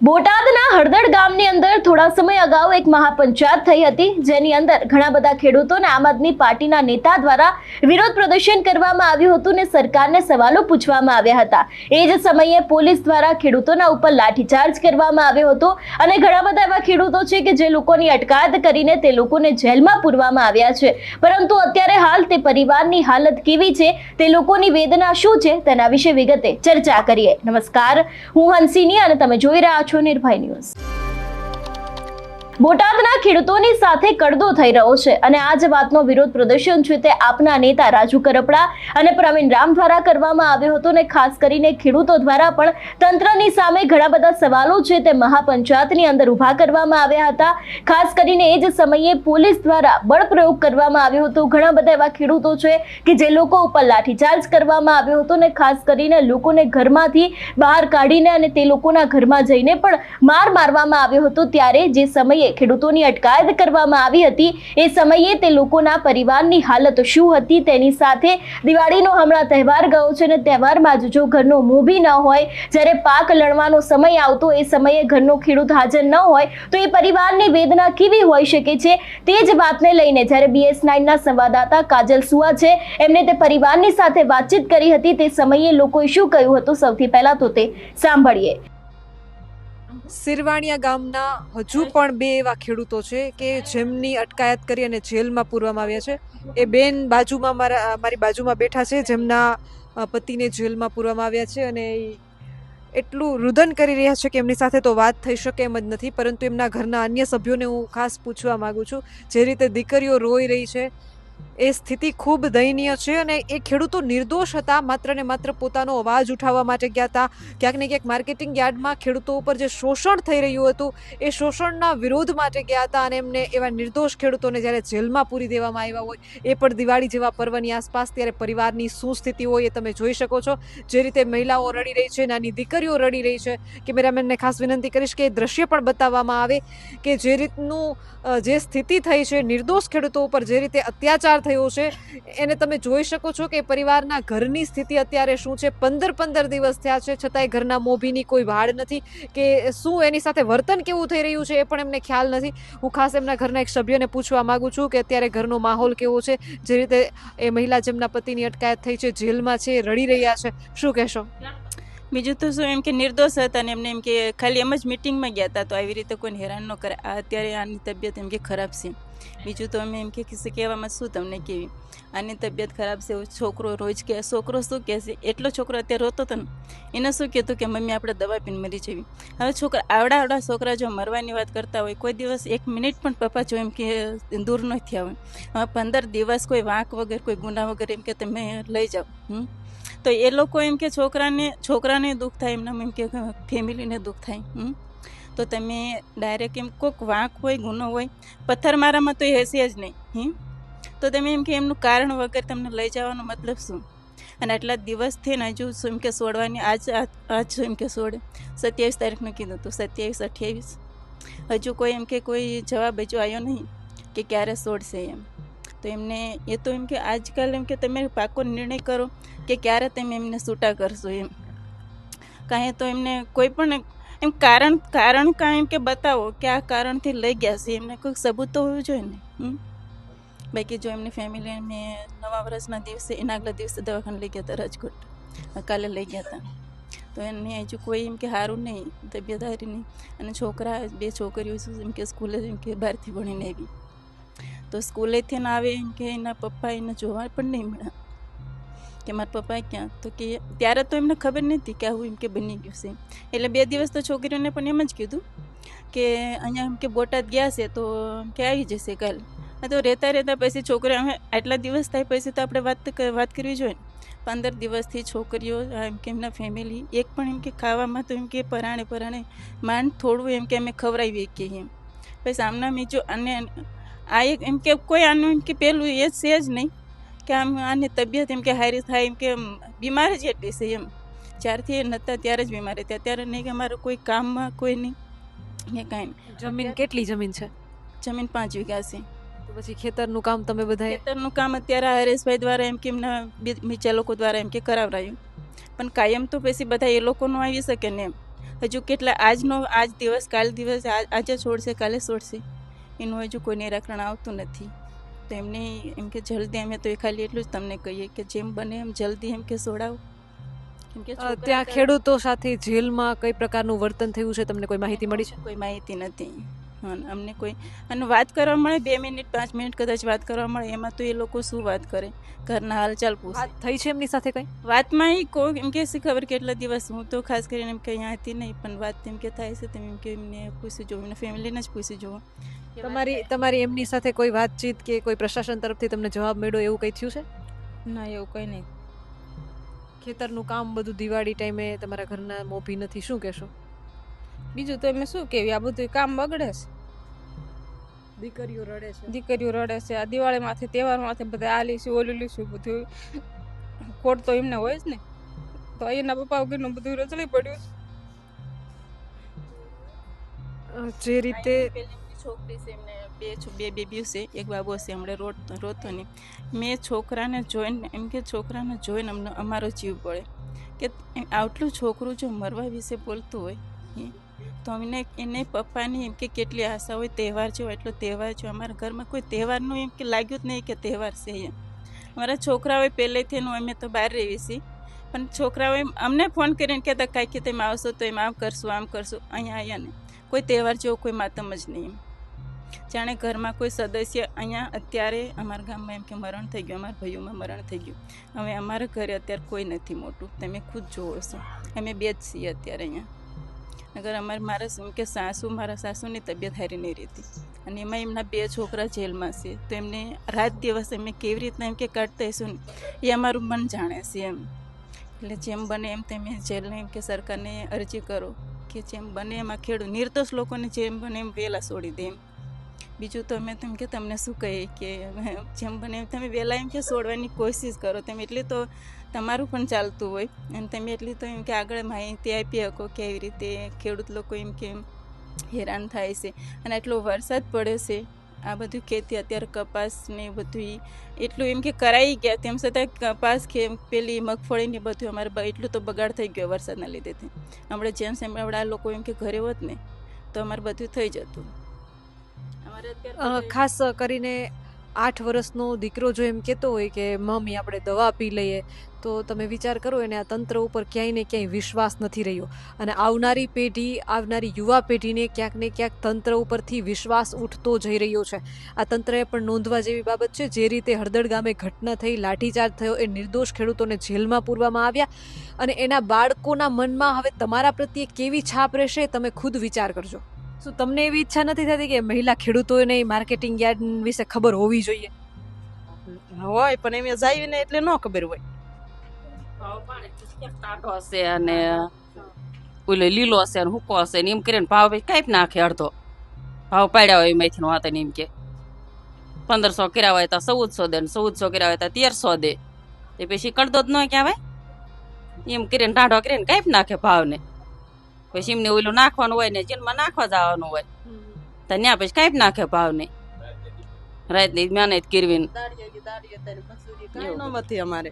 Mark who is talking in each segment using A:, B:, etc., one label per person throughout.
A: Bhutan હળદડ ગામની અંદર થોડા સમય અગાઉ એક મહાપંચાયત થઈ હતી. જેની અંદર ઘણા બધા ખેડૂતોને આમ આદમી પાર્ટીના નેતા દ્વારા વિરોધ પ્રદર્શન કરવામાં આવ્યું હતું ને સરકારને સવાલો પૂછવામાં આવ્યા હતા. એ જ સમયે પોલીસ દ્વારા ખેડૂતોના ઉપર લાઠીચાર્જ કરવામાં આવ્યો હતો અને ઘણા બધા એવા ખેડૂતો છે કે જે લોકોની અટકાયત કરીને તે લોકોને જેલમાં પૂરવામાં આવ્યા છે. પરંતુ અત્યારે હાલ તે પરિવારની હાલત કેવી છે? તે લોકોની વેદના શું છે? તેના વિશે વિગતે ચર્ચા કરીએ. નમસ્કાર. હું હંસિની અને તમે જોઈ રહ્યા છો નિર્ભય ન્યૂઝ. viewers. બોટાદના ખેડૂતોની સાથે કડદો થઈ રહ્યો છે અને આ જ વાતનો વિરોધ પ્રદર્શન છે તે આપના નેતા રાજુ કરપડા અને પ્રવીણ રામ દ્વારા કરવામાં આવ્યો હતો અને ખાસ કરીને ખેડૂતો દ્વારા પણ તંત્રની સામે ઘણા બધા સવાલો છે તે મહાપંચાયતની અંદર ઊભા કરવામાં આવ્યા હતા. ખાસ કરીને એ જ સમયે પોલીસ દ્વારા બળપ્રયોગ કરવામાં આવ્યો હતો. ઘણા બધા એવા ખેડૂતો છે કે જે લોકો ઉપર લાઠીચાર્જ કરવામાં આવ્યો હતો ને ખાસ કરીને લોકોને ઘરમાંથી બહાર કાઢીને અને તે લોકોના ઘરમાં જઈને પણ માર મારવામાં આવ્યો હતો. ત્યારે જે સમયે ખેડૂતોની અટકાયત કરવામાં આવી હતી. એ સમયે તે લોકોના પરિવારની હાલત શું હતી તેની સાથે દિવાળીનો હમણાં તહેવાર ગયો છે અને તહેવારમાં જ જો ઘરનો મોભી ન હોય, જ્યારે પાક લણવાનો સમય આવતો, એ સમયે ઘરનો ખેડૂત હાજર ન હોય, તો એ પરિવારની વેદના કેવી હોઈ શકે છે? તે જ વાતને લઈને જ્યારે બીએસ નાઇનના સંવાદદાતા કાજલ સુવા છે એમને તે પરિવારની સાથે વાતચીત કરી હતી. તે સમયે લોકોએ શું કહ્યું હતું? સૌથી પહેલા તો તે સાંભળીએ.
B: સિરવાણિયા ગામના હજુ પણ બે એવા ખેડૂતો છે કે જેમની અટકાયત કરી અને જેલમાં પૂરવામાં આવ્યા છે. એ બેન બાજુમાં મારા, મારી બાજુમાં બેઠા છે, જેમના પતિને જેલમાં પૂરવામાં આવ્યા છે અને એટલું રુદન કરી રહ્યા છે કે એમની સાથે તો વાત થઈ શકે એમ જ નથી, પરંતુ એમના ઘરના અન્ય સભ્યોને હું ખાસ પૂછવા માગું છું. જે રીતે દીકરીઓ રોઈ રહી છે એ સ્થિતિ ખૂબ દયનીય છે અને એ ખેડૂતો નિર્દોષ હતા. માત્ર ને માત્ર પોતાનો અવાજ ઉઠાવવા માટે ગયા હતા. ક્યાંક ને ક્યાંક માર્કેટિંગ યાર્ડમાં ખેડૂતો ઉપર જે શોષણ થઈ રહ્યું હતું, એ શોષણના વિરોધ માટે ગયા હતા અને એમને એવા નિર્દોષ ખેડૂતોને જ્યારે જેલમાં પૂરી દેવામાં આવ્યા હોય, એ પણ દિવાળી જેવા પર્વની આસપાસ ત્યારે પરિવારની શું સ્થિતિ હોય એ તમે જોઈ શકો છો. જે રીતે મહિલાઓ રડી રહી છે, નાની દીકરીઓ રડી રહી છે, કેમેરામેનને ખાસ વિનંતી કરીશ કે એ દ્રશ્ય પણ બતાવવામાં આવે કે જે રીતનું જે સ્થિતિ થઈ છે, નિર્દોષ ખેડૂતો ઉપર જે રીતે અત્યાચાર થયો છે. એને તમે જોઈ શકો છો કે પરિવારના ઘરની સ્થિતિ અત્યારે શું છે? પંદર પંદર દિવસ થયા છે, છતાંય ઘરના મોભીની કોઈ વાડ નથી કે શું એની સાથે વર્તન કેવું થઈ રહ્યું છે એ પણ એમને ખ્યાલ નથી. હું ખાસ એમના ઘરના એક સભ્યને પૂછવા માગું છું કે અત્યારે ઘરનો માહોલ કેવો છે? જે રીતે એ મહિલા જેમના પતિની અટકાયત થઈ છે, જેલમાં છે, રડી રહ્યા છે. શું કહેશો?
C: બીજું તો શું એમ કે નિર્દોષ હતા અને એમને એમ કે ખાલી એમ જ મિટિંગમાં ગયા હતા તો આવી રીતે કોઈને હેરાન ન કરે અત્યારે આની તબિયત એમ કે ખરાબ છે. બીજું તો અમે એમ કે કહેવામાં શું તમને કેવી? આની તબિયત ખરાબ છે છોકરો રોજ કે છોકરો શું કહેશે એટલો છોકરો અત્યારે રોતો હતો ને. એને શું કહેતું કે મમ્મી આપણે દવા પીને મરી જવી હવે છોકરા આવડા આવડા છોકરા જો મરવાની વાત કરતા હોય, કોઈ દિવસ એક મિનિટ પણ પપ્પા જો એમ કે દૂર ન થયા હોય. હવે પંદર દિવસ કોઈ વાંક વગર, કોઈ ગુના વગર એમ કે તમે લઈ જાઓ, હમ? તો એ લોકો એમ કે છોકરાને છોકરાને દુઃખ થાય એમના એમ કે ફેમિલીને દુઃખ થાય, હમ? તો તમે ડાયરેક્ટ એમ કોઈક વાંક હોય, ગુનો હોય પથ્થરમારામાં તો એ હશે જ નહીં હમ તો તમે એમ કે એમનું કારણ વગર તમને લઈ જવાનો મતલબ શું? અને આટલા દિવસથી ને હજુ શું કે સોડવાની આજ આજ શું કે સોડ? સત્યાવીસ તારીખનું કીધું હતું સત્યાવીસ, અઠ્યાવીસ. હજુ કોઈ એમ કે કોઈ જવાબ હજુ આવ્યો નહીં કે ક્યારે સોડશે એમ. તો એમને એ તો એમ કે આજકાલ એમ કે તમે પાકો નિર્ણય કરો કે ક્યારે તમે એમને છૂટા કરશો એમ. કાંઈ તો એમને કોઈ પણ એમ કારણ કારણ કાંઈ એમ કે બતાવો કે આ કારણથી લઈ ગયા છે? એમને કોઈક સબૂત તો હોવું જોઈએ ને? હમ? બાકી જો એમની ફેમિલી એમને નવા વર્ષના દિવસે, એના આગલા દિવસે દવાખાને લઈ ગયા હતા, રાજકોટ. કાલે લઈ ગયા હતા. તો એને હજુ કોઈ એમ કે સારું નહીં તબિયત સારી નહીં. અને છોકરા, બે છોકરીઓ શું એમ કે સ્કૂલે એમ કે બહારથી ભણીને આવી. તો સ્કૂલેથી ને આવે એમ કે એના પપ્પા એને જોવા પણ નહીં મળ્યા. કે મારા પપ્પા ક્યાં? તો કે ત્યારે તો એમને ખબર નથી કે આવું એમ કે બની ગયું છે. એટલે બે દિવસ તો છોકરીઓને પણ એમ જ કીધું કે અહીંયા એમ કે બોટાદ ગયા છે તો કે આવી જશે કાલ. તો રહેતા રહેતા પછી છોકરીઓ અમે આટલા દિવસ થાય પછી તો આપણે વાત વાત કરવી જોઈએ પંદર દિવસથી છોકરીઓ એમ કે એમના ફેમિલી એક પણ એમ કે ખાવામાં તો એમ કે પરાણે પરાણે માંડ થોડું એમ કે અમે ખવડાવીએ કે એમ. પછી સામના મીચો અને આ એક એમ કે કોઈ આનું એમ કે પેલું એ છે જ નહીં. કે આમ આની તબિયત એમ કે હારી થાય એમ કે બીમાર જ એટલી છે એમ. જ્યારથી એ નહોતા ત્યારે જ બીમાર હતા. ત્યારે નહીં કે અમારું કોઈ કામમાં કોઈ નહીં એ કાંઈ નહીં.
B: જમીન કેટલી જમીન છે?
C: જમીન પાંચ વીઘા છે.
B: તો પછી ખેતરનું કામ તમે બધા
C: ખેતરનું કામ અત્યારે હરેશભાઈ દ્વારા એમ કે એમના બીજા લોકો દ્વારા એમ કે કરાવરાયું પણ કાયમ તો પછી બધા એ લોકોનું આવી શકે ને એમ. હજુ કેટલા આજનો આજ દિવસ કાલ દિવસ આજે છોડશે કાલે છોડશે. એનું હજુ કોઈ નિરાકરણ આવતું નથી. તો એમને એમ કે જલ્દી અમે તો એ ખાલી એટલું જ તમને કહીએ કે જેમ બને એમ જલ્દી એમ કે સોડાવ.
B: ત્યાં ખેડૂતો સાથે જેલમાં કઈ પ્રકારનું વર્તન થયું છે? તમને કોઈ માહિતી મળી છે?
C: કોઈ માહિતી નથી. અમને કોઈ અને વાત કરવા મળે બે મિનિટ પાંચ મિનિટ કદાચ વાત કરવા મળે એમાં તો એ લોકો શું વાત કરે? ઘરના હાલચાલ પૂછે.
B: થઈ છે એમની સાથે કઈ?
C: વાતમાં એ કહો એમ કે ખબર કેટલા દિવસ હું તો ખાસ કરીને એમ કે અહીંયા હતી નહીં પણ વાત એમ કે થાય છે તેમ એમ કે એમને પૂછી જોવું એમને ફેમિલીને જ પૂછી જોવું
B: તમારી તમારી એમની સાથે કોઈ વાતચીત કે કોઈ પ્રશાસન તરફથી તમને જવાબ મળ્યો એવું કંઈ થયું છે?
D: ના. એવું કંઈ નહીં.
B: ખેતરનું કામ બધું દિવાળી ટાઈમે તમારા ઘરના મોભી નથી શું કહેશો?
D: બીજું તો એમ શું કેવી આ બધું કામ બગડે છે.
B: દીકરીઓ રડે છે.
D: દીકરીઓ રડે છે આ દિવાળીમાંથી તહેવારમાંથી બધા આ લીશું ઓલું લીશું બધું ખોટ તો એમને હોય જ ને. તો અહીંના પપ્પા વગરનું બધું રચડી પડ્યું છે.
B: જે રીતે
C: છોકરી છે, એમને બે બે બેબીઓ છે, એક બાબો છે હમણાં રોત રોતો નહીં મેં છોકરાને જોઈને, એમ કે છોકરાને જોઈને અમને અમારો જીવ પડે કે આટલું છોકરું જો મરવા વિશે બોલતું હોય તો અમને એને પપ્પાની એમ કે કેટલી આશા હોય, તહેવાર જેવો એટલો તહેવાર છે. અમારા ઘરમાં કોઈ તહેવારનું એમ કે લાગ્યું જ નહીં કે તહેવાર છે એમ અમારા છોકરાઓએ પહેલેથી એનું, અમે તો બહાર રહીએ છીએ. પણ છોકરાઓએ અમને ફોન કરીને કહેતા, કાંઈ કે તમે આવશો તો એમ આમ કરશું આમ કરશું, અહીંયા આવ્યા ને. કોઈ તહેવાર જેવો કોઈ માતમ જ નહીં એમ. જાણે ઘરમાં કોઈ સદસ્ય અહીંયા અત્યારે અમારા ગામમાં એમ કે મરણ થઈ ગયું, અમારા ભાઈઓમાં મરણ થઈ ગયું. હવે અમારા ઘરે અત્યારે કોઈ નથી મોટું. તમે ખુદ જોવો છો. અમે બે જ છીએ અત્યારે અહીંયા. અગર અમારે મારા એમ કે સાસુ, મારા સાસુની તબિયત હારી નહીં રહેતી. અને એમાં એમના બે છોકરા જેલમાં છે. તો એમને રાત દિવસ અમે કેવી રીતના એમ કે કાઢતા હશું ને, એ અમારું મન જાણે છે એમ. એટલે જેમ બને એમ તમે જેલને એમ કે સરકારને અરજી કરો કે જેમ બને એમાં ખેડૂત, નિર્દોષ લોકોને જેમ બને એમ વહેલા છોડી દે એમ. બીજું તો અમે તેમ કે તમને શું કહીએ કે જેમ બને તમે વહેલા એમ કે છોડવાની કોશિશ કરો. તમે એટલે તો તમારું પણ ચાલતું હોય. અને તમે એટલી તો એમ કે આગળ માહિતી આપી શકો કે એવી રીતે ખેડૂત લોકો એમ કે હેરાન થાય છે. અને આટલો વરસાદ પડે છે. આ બધું ખેતી અત્યારે કપાસ ને બધું એટલું એમ કે કરાઈ ગયા. તેમ છતાં કપાસ કે પેલી મગફળી ને બધું અમારે એટલું તો બગાડ થઈ ગયો વરસાદના લીધેથી. હમણાં જેમ સેમ આપણે આ લોકો એમ કે ઘરે હોત ને તો અમારે બધું થઈ જતું.
B: ખાસ કરીને આઠ વર્ષનો દીકરો જો એમ કહેતો હોય કે મમ્મી આપણે દવા પી લઈએ. તો તમે વિચાર કરો એને આ તંત્ર ઉપર ક્યાંય ને ક્યાંય વિશ્વાસ નથી રહ્યો. અને આવનારી પેઢી આવનારી યુવા પેઢીને ક્યાંક ને ક્યાંક તંત્ર ઉપરથી વિશ્વાસ ઉઠતો જઈ રહ્યો છે. આ તંત્રએ પણ નોંધવા જેવી બાબત છે જે રીતે હળદળ ગામે ઘટના થઈ લાઠીચાર્જ થયો એ નિર્દોષ ખેડૂતોને જેલમાં પૂરવામાં આવ્યા. અને એના બાળકોના મનમાં હવે તમારા પ્રત્યે કેવી છાપ રહેશે તમે ખુદ વિચાર કરજો. શું તમને એવી ઈચ્છા નથી થતી કે મહિલા ખેડૂતોને માર્કેટિંગ યાર્ડ વિશે ખબર હોવી જોઈએ?
E: હોય પણ એમ જાય ને એટલે ન ખબર હોય.
F: ટાઢો હશે અને ઓલો લીલો હશે અને હુકો હશે ને એમ કરીને ભાવ ભાઈ કાંઈ નાખે અડધો. ભાવ પાડ્યા હોય એમાંથી નો હતા ને એમ કે. પંદરસો કર્યા હોય તો ચૌદસો દે ને ચૌદસો કર્યા હોય તો તેરસો દે. એ પછી કડદો જ ન કહેવાય એમ કરીને ટાઢો કરીને કાંઈ નાખે ભાવને. પછી એમને ઓલું નાખવાનું હોય ને જેલમાં નાખવા જવાનું હોય. તો ત્યાં પછી કાંઈ નાખે ભાવ રાતની મહેનત કરવીને.
E: દાડીએ દાડીએ તારી મજૂરી કાંઈ ન મથી અમારે.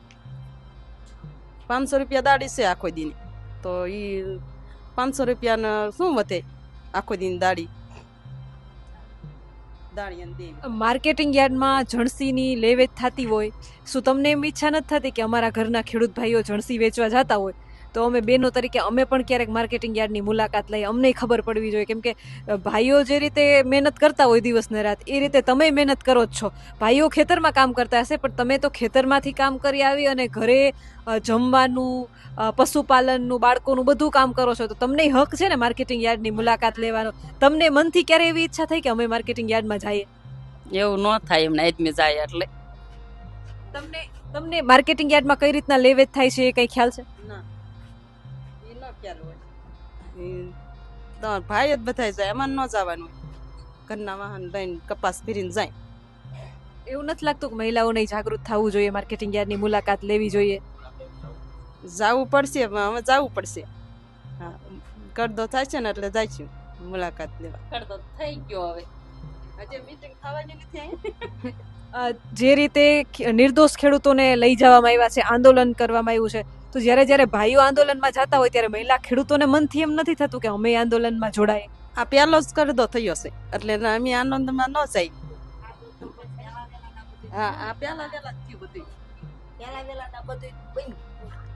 E: પાંચસો રૂપિયા દાડી છે આખો દિન. તો એ પાંચસો રૂપિયાના શું વધે આખો દિન દાડી
B: માર્કેટિંગ યાર્ડમાં જણસીની લેવેચ થતી હોય. શું તમને એમ ઈચ્છા નથી થતી કે અમારા ઘરના ખેડૂત ભાઈઓ જણસી વેચવા જતા હોય? તો અમે બહેનો તરીકે અમે પણ ક્યારેક માર્કેટિંગ યાર્ડની મુલાકાત લઈ અમને ખબર પડવી જોઈએ. કેમ કે ભાઈઓ જે રીતે મહેનત કરતા હોય દિવસ ને રાત એ રીતે તમે મહેનત કરો જ છો. ભાઈઓ ખેતરમાં કામ કરતા હશે પણ તમે તો ખેતરમાંથી કામ કરી આવી અને ઘરે જમવાનું પશુપાલનનું બાળકોનું બધું કામ કરો છો તો તમને હક છે ને માર્કેટિંગ યાર્ડની મુલાકાત લેવાનો? તમને મનથી ક્યારે એવી ઈચ્છા થઈ કે અમે માર્કેટિંગ યાર્ડમાં જઈએ?
F: એવું ન થાય એમને આદમી જાય એટલે.
B: તમને તમને માર્કેટિંગ યાર્ડમાં કઈ રીતના લેવેચ થાય છે એ કઈ ખ્યાલ છે?
E: ન. ખ્યાલ હોય. તમારા ભાઈ જ બધાય જાય એમાં ન જવાનું. ઘરના વાહન લઈને કપાસ ફેરીને જાય.
B: એવું નથી લાગતું કે મહિલાઓને જાગૃત થવું જોઈએ માર્કેટિંગ યાર્ડની મુલાકાત લેવી જોઈએ?
E: જાવું પડશે હવે જાવું પડશે. હા કરદો થાય છે ને એટલે જાય છે મુલાકાત લેવા.
F: કરદો થઈ ગયો હવે.
E: હજી મીટિંગ થવાની નથી
B: જે રીતે નિર્દોષ ખેડૂતોને લઈ જવામાં આવ્યા છે આંદોલન કરવામાં આવ્યું છે તો જ્યારે જ્યારે ભાઈઓ આંદોલનમાં જતા હોય ત્યારે મહિલા ખેડૂતોને મનથી એમ નથી થતું કે અમે આંદોલનમાં જોડાય
E: આ પહેલો જ કરદો થયો છે એટલે અમે આનંદમાં ન જાય હા આ પહેલા વહેલા જ થયું બધું
G: પહેલા ના બધું બન્યું.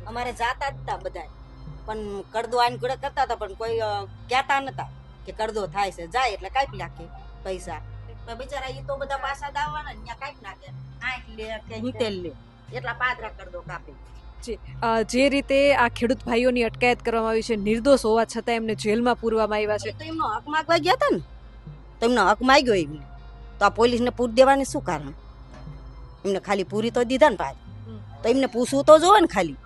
G: અમારે જાતા જ હતા બધા પણ કડદો આને ઘોડે કરતા હતા પણ કોઈ કહેતા નતા કે કડદો થાય છે જાય એટલે કાપી નાખે પૈસા. પણ બિચારા એ તો બધા પાછા દાવાના ને ત્યાં કાપી નાખે. આંખ લે કે હિતેલ લે. એટલા પાદરા કરી દો
B: કાપી. જે રીતે આ ખેડૂત ભાઈઓની અટકાયત કરવામાં આવી છે નિર્દોષ હોવા છતાં એમને જેલમાં પૂરવામાં આવ્યા છે.
G: તો એમનો હક માગવા ગયા હતા ને? તો એમનો હક માગ્યો એમને. તો આ પોલીસને પૂરી દેવાની શું કારણ? એમને ખાલી પૂરી તો દીધા ને ભાઈ. તો એમને પૂછવું તો જોવે ને ખાલી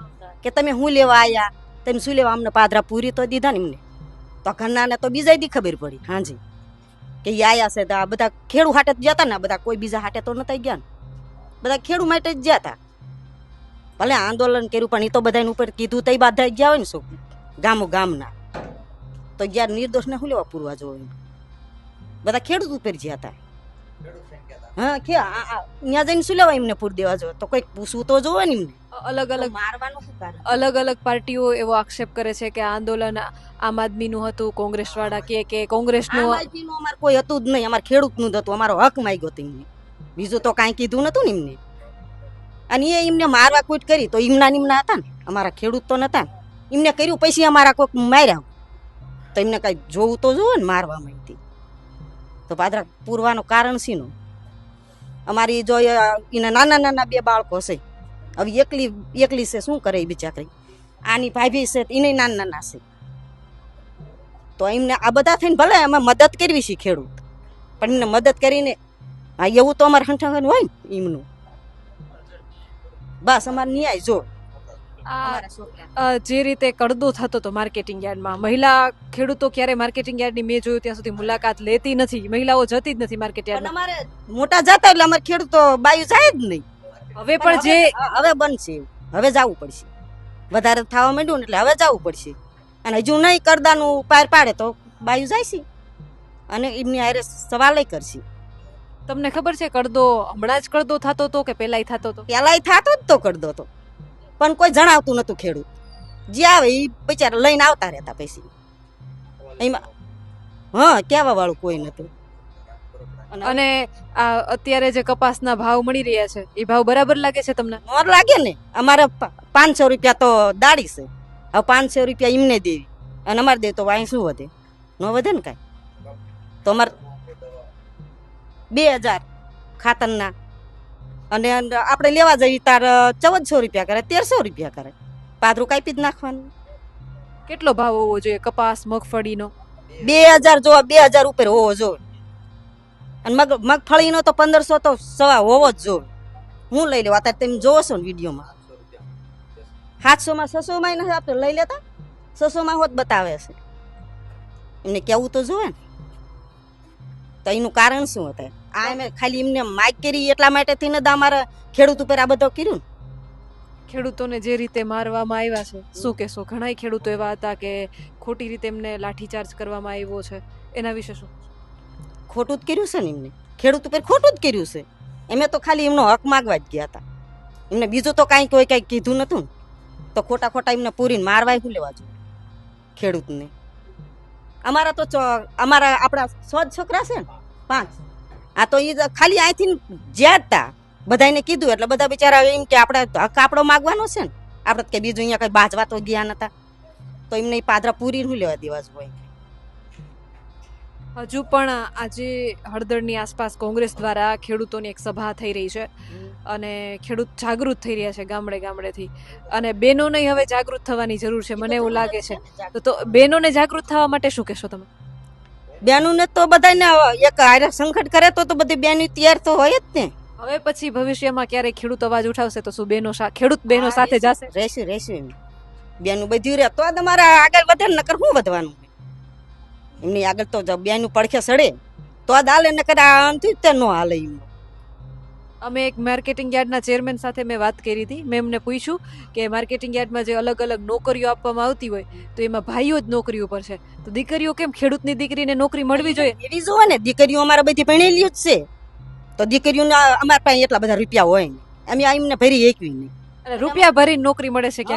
G: કે તમે શું લેવા આવ્યા તમે શું લેવા? અમને પાદરા પૂરી તો દીધા ને એમને. તો ઘરનાને તો બીજા દી ખબર પડી. હાજી. કે આયા છે તો આ બધા ખેડૂ હાટે જ હતા ને બધા કોઈ બીજા હાટે તો નતા ગયા ને. બધા ખેડૂ માટે જ હતા ભલે આંદોલન કર્યું પણ એ તો બધાને ઉપર કીધું તઈ બાધા ગયા હોય ને શું? ગામો ગામના. તો ગયા નિર્દોષને શું લેવા પૂરવા જોવે બધા ખેડૂત ઉપર જ્યાં હતા હા કે આ- આ- અહીંયા જઈને શું લેવા એમને પૂર દેવા જોઈએ તો કંઈક પૂછવું તો જોવે ને એમને.
B: અલગ અલગ
G: મારવાનું શું કારણ?
B: અલગ અલગ પાર્ટીઓ એવો આક્ષેપ કરે છે કે આંદોલન આમ આદમીનું હતું કોંગ્રેસ વાળા કે કે કોંગ્રેસનું
G: અમારે કોઈ હતું જ નહીં અમારે ખેડૂતનું જ હતું અમારો હક માગ્યો હતો એમને. બીજું તો કાંઈ કીધું નતું ને એમને. અને એ એમને મારવા કૂટ કરી તો એમના નિમના હતા ને અમારા ખેડૂત તો નતા ને. એમને કર્યું પછી અમારા કોઈક માર્યા. તો એમને કઈ જોવું તો જોવો ને મારવા માંગતી તો પાદરા પૂરવાનું કારણ શીનું? અમારી જો એના નાના નાના બે બાળકો છે. હવે એકલી એકલી છે, શું કરે એ બિચારી? આની ભાભી છે એને નાના નાના છે. તો એમને આ બધા થઈને ભલે અમે મદદ કરવી છે ખેડૂત, પણ એમને મદદ કરીને, હા, એવું તો અમારે હંઠાંગન હોય ને એમનું. બસ, અમારે ન્યાય, જો.
B: આ જે રીતે કડદો થતો હતો માર્કેટિંગ યાર્ડમાં. મહિલા ખેડૂતો ક્યારે માર્કેટિંગ યાર્ડની મેં જોયું ત્યાં સુધી મુલાકાત લેતી નથી. મહિલાઓ જતી જ નથી માર્કેટ યાર્ડ
G: અમારે મોટા જતા એટલે અમારે ખેડૂતો બાયું જાય જ નહીં.
B: હવે પણ જે
G: હવે- બનશે હવે જવું પડશે. વધારે થવા માંડ્યું ને એટલે હવે જવું પડશે. અને હજુ નહીં કરદાનું પાર પાડે તો બાયું જાય છે. અને એમની આરે સવાલે કરશે.
B: તમને ખબર છે કડદો હમણાં જ કડદો થતો હતો કે પહેલાય થતો હતો
G: પેલાય થતો જ તો કરદો તો. પણ કોઈ જણાવતું નહોતું ખેડૂત. જે આવે એ બિચારા લઈને આવતા રહેતા પૈસી. એમાં હા કહેવા વાળું કોઈ નતું. અને
B: અને આ અત્યારે જે કપાસના ભાવ મળી રહ્યા છે એ ભાવ બરાબર લાગે છે તમને?
G: મોર લાગે ને. અમારે પાંચસો રૂપિયા તો દાડી છે. હવે પાંચસો રૂપિયા એમને દેવી. અને અમારે દે તો વાંઈ શું વધે? ન વધે ને કાંઈ? તો અમારે બે હજાર ખાતરના અને આપણે લેવા જઈએ તાર ચૌદસો રૂપિયા કરે તેરસો રૂપિયા કરે. પાદરું કાપી જ નાખવાનું.
B: કેટલો ભાવ હોવો જોઈએ કપાસ મગફળીનો?
G: બે હજાર જો બે હજાર ઉપર હોવો જોઈએ. અને મગ મગફળીનો તો પંદરસો તો સવા હોવો જ જોઈએ. હું લઈ લેવા અત્યારે તમે જોવો છો ને વિડીયોમાં. સાતસોમાં છસોમાં નથી આપણે લઈ લેતા. છસોમાં હોત બતાવે છે. એમને કેવું તો જોવે ને. તો એનું કારણ શું હતું આ અમે ખાલી એમને માઇક કરી એટલા માટે થઈને જ અમારે ખેડૂત ઉપર આ બધો કર્યું
B: ખેડૂતોને જે રીતે મારવામાં આવ્યા છે શું કહેશો? ઘણાય ખેડૂતો એવા હતા કે ખોટી રીતે એમને લાઠીચાર્જ કરવામાં આવ્યો છે. એના વિશે શું?
G: ખોટું જ કર્યું છે ને એમને. ખેડૂત ઉપર ખોટું જ કર્યું છે. એમે તો ખાલી એમનો હક માગવા જ ગયા હતા. એમને બીજું તો કાંઈ કોઈ કાંઈ કીધું નતું તો ખોટા ખોટા એમને પૂરીને મારવાય શું લેવા જોઈએ ખેડૂતને. અમારા તો અમારા આપણા સો જ છોકરા છે ને પાંચ. આ તો એ ખાલી અહીંથી જ્યાં હતા બધાને કીધું એટલે બધા બિચારા એમ કે આપણે હક આપણો માગવાનો છે ને? આપણે કે બીજું અહીંયા કઈ બાજવા તો ગયા નતા. તો એમને પાદરા પૂરી શું લેવા દેવા હોય
B: હજુ પણ આજે હળદરની આસપાસ કોંગ્રેસ દ્વારા ખેડૂતોની એક સભા થઈ રહી છે. અને ખેડૂત જાગૃત થઈ રહ્યા છે ગામડે ગામડેથી. અને બહેનોને હવે જાગૃત થવાની જરૂર છે મને એવું લાગે છે. તો તો બહેનોને જાગૃત થવા માટે શું કહેશો તમે?
G: બેનું ને તો બધાને એક હારે સંકટ કરે તો તો બધી બેની તૈયાર તો હોય જ ને.
B: હવે પછી ભવિષ્યમાં ક્યારેય ખેડૂત અવાજ ઉઠાવશે તો શું બેનો ખેડૂત બેનો સાથે જશે?
G: રહેશું રહેશું બેનું બધું રહે તો તમારે આગળ વધે નકર શું વધવાનું? એમની આગળ તો બેનું પડખે સડે. તો દાલે નકર આ આમથી તે નો હાલે એમ
B: અમે એક માર્કેટિંગ યાર્ડના ચેરમેન સાથે મેં વાત કરી હતી. મેં એમને પૂછ્યું કે માર્કેટિંગ યાર્ડમાં જે અલગ અલગ નોકરીઓ આપવામાં આવતી હોય તો એમાં ભાઈઓ જ નોકરી ઉપર છે. તો દીકરીઓ કેમ ખેડૂતની દીકરીને નોકરી મળવી જોઈએ?
G: એવી જુઓ ને દીકરીઓ અમારે બધી ભણેલી જ છે. તો દીકરીઓને અમારા પાસે એટલા બધા રૂપિયા હોય ને. અમે આ એમને ભરી એકવી નહીં.
B: રૂપિયા ભરીને નોકરી મળે છે
G: કે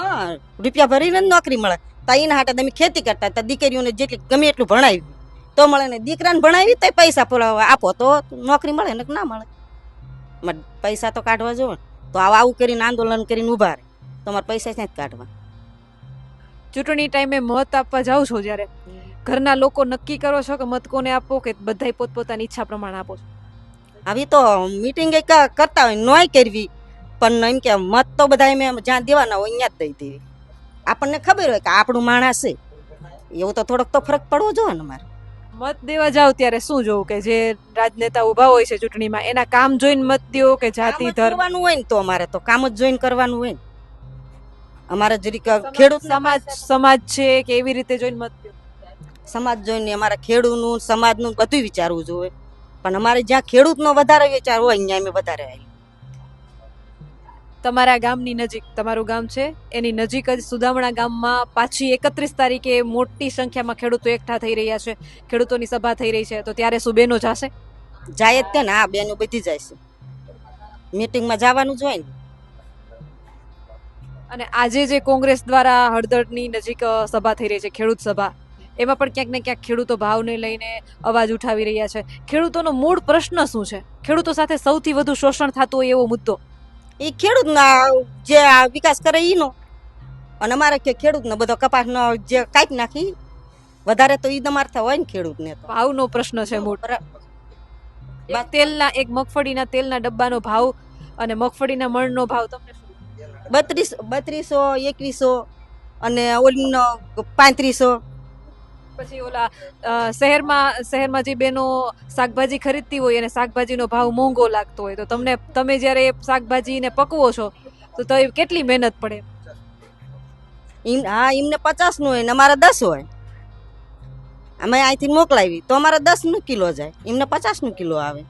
G: રૂપિયા ભરીને નોકરી મળે. તો એના હાટે તમે ખેતી કરતા તો દીકરીઓને જેટલી ગમે એટલું ભણાવ્યું તો મળે ને દીકરાને ભણાવી તો પૈસા પુરાવા આપો તો નોકરી મળે ને ના મળે? પૈસા તો કાઢવા જોવે. તો આવા આવું કરીને આંદોલન કરીને ઊભા રહે. તમારે પૈસા જ કાઢવા
B: ચૂંટણી ટાઈમે મત આપવા જાઓ છો જ્યારે? ઘરના લોકો નક્કી કરો છો કે મત કોને આપો કે બધાય પોતપોતાની ઈચ્છા પ્રમાણે આપો છો?
G: આવી તો મીટિંગ કરતા હોય નોય કરવી. પણ એમ કે મત તો બધા એમ જ્યાં દેવાના હોય અહીંયા જ દઈ દેવી. આપણને ખબર હોય કે આપણું માણસ છે. એવું તો થોડોક તો ફરક પડવો જોઈએ ને મારે.
B: મત દેવા જાઓ ત્યારે શું જોવું કે જે રાજનેતા ઊભા હોય છે ચૂંટણીમાં એના કામ જોઈને મત દો કે જાતિ ધર્મ?
G: કરવાનું હોય ને તો અમારે તો કામ જ જોઈને કરવાનું હોય ને. અમારે જરી ખેડૂત
B: સમાજ સમાજ છે કે એવી રીતે જોઈને મત દો
G: સમાજ જોઈને અમારે ખેડૂતનું સમાજનું બધું વિચારવું જોઈએ. પણ અમારે જ્યાં ખેડૂતનો વધારે વિચાર હોય અહીંયા અમે વધારે આવીએ.
B: તમારા ગામની નજીક તમારું ગામ છે? એની નજીક જ સુદામણા ગામમાં પાછી એકત્રીસ તારીખે મોટી સંખ્યામાં ખેડૂતો એકઠા થઈ રહ્યા છે. ખેડૂતોની સભા થઈ રહી છે. તો ત્યારે શું બેનો જાશે?
G: જાય જ ને. હા બેનો બધી જાય છે. મિટિંગમાં જવાનું જ હોય ને.
B: અને આજે જે કોંગ્રેસ દ્વારા હળદરની નજીક સભા થઈ રહી છે ખેડૂત સભા એમાં પણ ક્યાંક ને ક્યાંક ખેડૂતો ભાવને લઈને અવાજ ઉઠાવી રહ્યા છે. ખેડૂતોનો મૂળ પ્રશ્ન શું છે? ખેડૂતો સાથે સૌથી વધુ શોષણ થતું હોય એવો મુદ્દો.
G: એ ખેડૂતના જે આ વિકાસ કરે એનો અને અમારે કે ખેડૂતને બધો કપાસનો જે કાપી નાખી વધારે તો ઈ દમારતા હોય ને ખેડૂતને તો.
B: ભાવનો પ્રશ્ન છે મોટો. તેલના એક મગફળીના તેલના ડબ્બાનો ભાવ અને મગફળીના મણનો ભાવ તમને
G: બત્રીસ બત્રીસો એકવીસો અને ઓલીનો પાંત્રીસો.
B: પછી ઓલા શહેરમાં શહેરમાં જે બેનો શાકભાજી ખરીદતી હોય અને શાકભાજીનો ભાવ મોંઘો લાગતો હોય તો તમને તમે જ્યારે એ શાકભાજીને પકવો છો તો તો કેટલી મહેનત પડે?
G: ઈમ હા એમને પચાસનું હોય ને અમારે દસ હોય. અમે અહીંથી મોકલાવી તો અમારે દસનું કિલો જાય એમને પચાસનું કિલો આવે.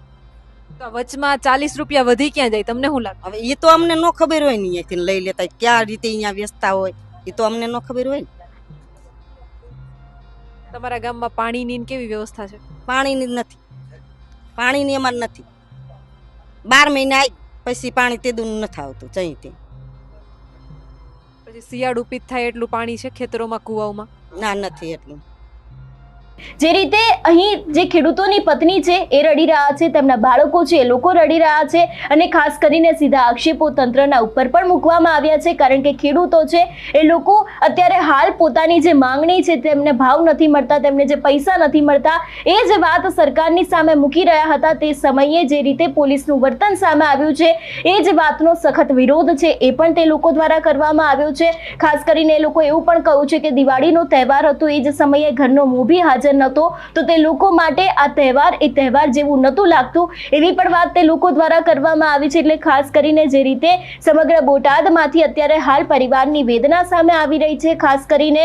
B: તો વચમાં ચાલીસ રૂપિયા વધી ક્યાં જાય તમને શું લાગે?
G: હવે એ તો અમને ન ખબર હોય ને અહીંયાથી લઈ લેતા ક્યાં રીતે અહીંયા વેચતા હોય એ તો અમને ન ખબર હોય ને.
B: તમારા ગામમાં પાણીની ને કેવી વ્યવસ્થા છે?
G: પાણીની જ નથી. પાણીની અમારે નથી. બાર મહિના પછી પાણી તે દૂર નથી આવતું ચહીથી
B: પછી શિયાળુ પીત થાય એટલું પાણી છે ખેતરોમાં કુવાઓમાં?
G: ના નથી એટલું.
A: જે રીતે અહીં જે ખેડૂતોની પત્ની છે, એ રડી રહ્યા છે, તેમના બાળકો છે, એ લોકો રડી રહ્યા છે અને ખાસ કરીને સીધા આક્ષેપો તંત્રના ઉપર પણ મૂકવામાં આવ્યા છે, કારણ કે ખેડૂતો છે, એ લોકો અત્યારે હાલ પોતાની જે માંગણી છે, તેમને ભાવ નથી મળતા, તેમને જે પૈસા નથી મળતા, એ જ વાત સરકારની સામે મૂકી રહ્યા હતા, તે સમયે જે રીતે પોલીસનું વર્તન સામે આવ્યું છે, એ જ વાતનો સખત વિરોધ છે, એ પણ તે લોકો દ્વારા કરવામાં આવ્યો છે. ખાસ કરીને એ લોકો એવું પણ કહ્યું છે કે દિવાળીનો તહેવાર હતો, એ જ સમયે ઘરનો મોભી હાજર નહોતો, તો તે લોકો માટે આ તહેવાર એ તહેવાર જેવું નહોતું લાગતું. એવી પણ વાત તે લોકો દ્વારા કરવામાં આવી છે, એટલે ખાસ કરીને જે રીતે સમગ્ર બોટાદમાંથી અત્યારે હાલ પરિવારની વેદના સામે આવી રહી છે, ખાસ કરીને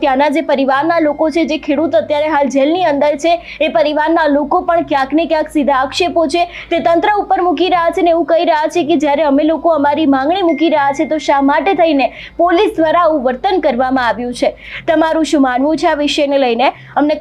A: ત્યાંના જે પરિવારના લોકો છે, જે ખેડૂત અત્યારે હાલ જેલની અંદર છે, એ પરિવારના લોકો પણ ક્યાંક ને ક્યાંક સીધા આક્ષેપો છે. તે તંત્ર ઉપર મૂકી રહ્યા છે ને એવું કહી રહ્યા છે કે જ્યારે અમે લોકો અમારી માંગણી મૂકી રહ્યા છે, તો શા માટે થઈને પોલીસ દ્વારા આવું વર્તન કરવામાં આવ્યું છે? તમારું શું માનવું છે આ વિષયને લઈને? અમને